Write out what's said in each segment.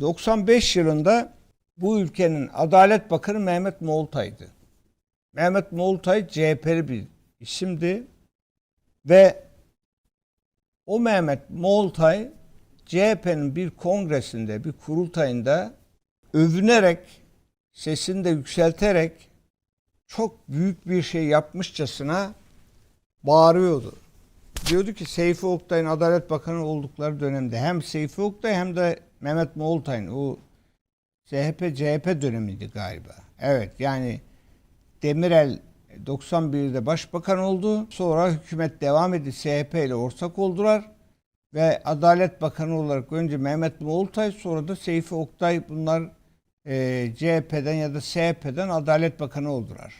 95 yılında bu ülkenin Adalet Bakanı Mehmet Moğoltay'dı. Mehmet Moğoltay CHP'li bir isimdi ve o Mehmet Moğoltay CHP'nin bir kongresinde, bir kurultayında övünerek, sesini de yükselterek çok büyük bir şey yapmışçasına bağırıyordu. Diyordu ki Seyfi Oktay'ın Adalet Bakanı oldukları dönemde hem Seyfi Oktay hem de Mehmet Moğoltay'ın o CHP CHP dönemiydi galiba. Evet yani Demirel 91'de başbakan oldu. Sonra hükümet devam etti. CHP ile ortak oldular. Ve Adalet Bakanı olarak önce Mehmet Moğoltay sonra da Seyfi Oktay bunlar e, CHP'den ya da SHP'den Adalet Bakanı oldular.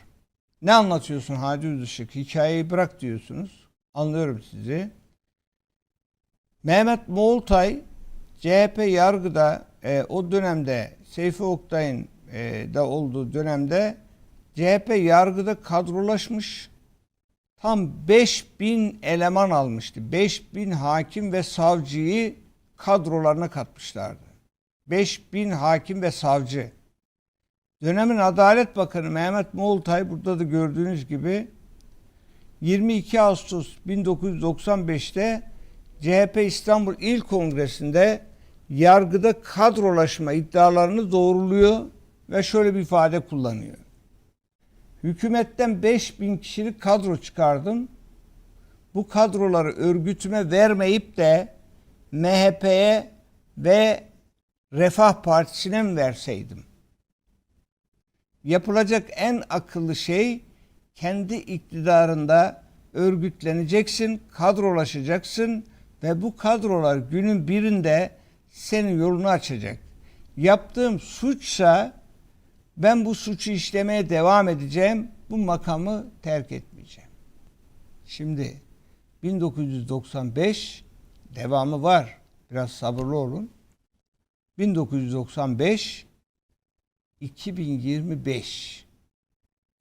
Ne anlatıyorsun Hadi Üzüşük? Hikayeyi bırak diyorsunuz. Anlıyorum sizi. Mehmet Moğoltay CHP yargıda e, o dönemde Seyfi Oktay'ın e, da olduğu dönemde CHP yargıda kadrolaşmış tam 5000 eleman almıştı. 5000 hakim ve savcıyı kadrolarına katmışlardı. 5000 hakim ve savcı. Dönemin Adalet Bakanı Mehmet Moğoltay burada da gördüğünüz gibi 22 Ağustos 1995'te CHP İstanbul İl Kongresi'nde yargıda kadrolaşma iddialarını doğruluyor ve şöyle bir ifade kullanıyor. Hükümetten 5000 kişilik kadro çıkardım. Bu kadroları örgütüme vermeyip de MHP'ye ve Refah Partisi'ne mi verseydim? Yapılacak en akıllı şey kendi iktidarında örgütleneceksin, kadrolaşacaksın ve bu kadrolar günün birinde senin yolunu açacak. Yaptığım suçsa ben bu suçu işlemeye devam edeceğim. Bu makamı terk etmeyeceğim. Şimdi 1995 devamı var. Biraz sabırlı olun. 1995 2025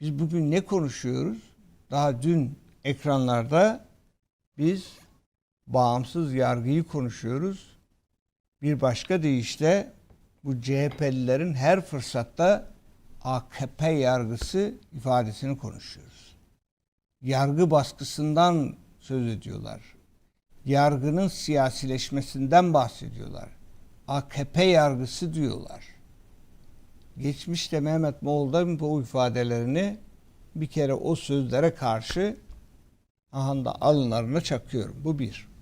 biz bugün ne konuşuyoruz? Daha dün ekranlarda biz bağımsız yargıyı konuşuyoruz. Bir başka deyişle bu CHP'lilerin her fırsatta AKP yargısı ifadesini konuşuyoruz. Yargı baskısından söz ediyorlar. Yargının siyasileşmesinden bahsediyorlar. AKP yargısı diyorlar. Geçmişte Mehmet Moğol'da bu ifadelerini bir kere o sözlere karşı ahanda alınlarına çakıyorum. Bu bir.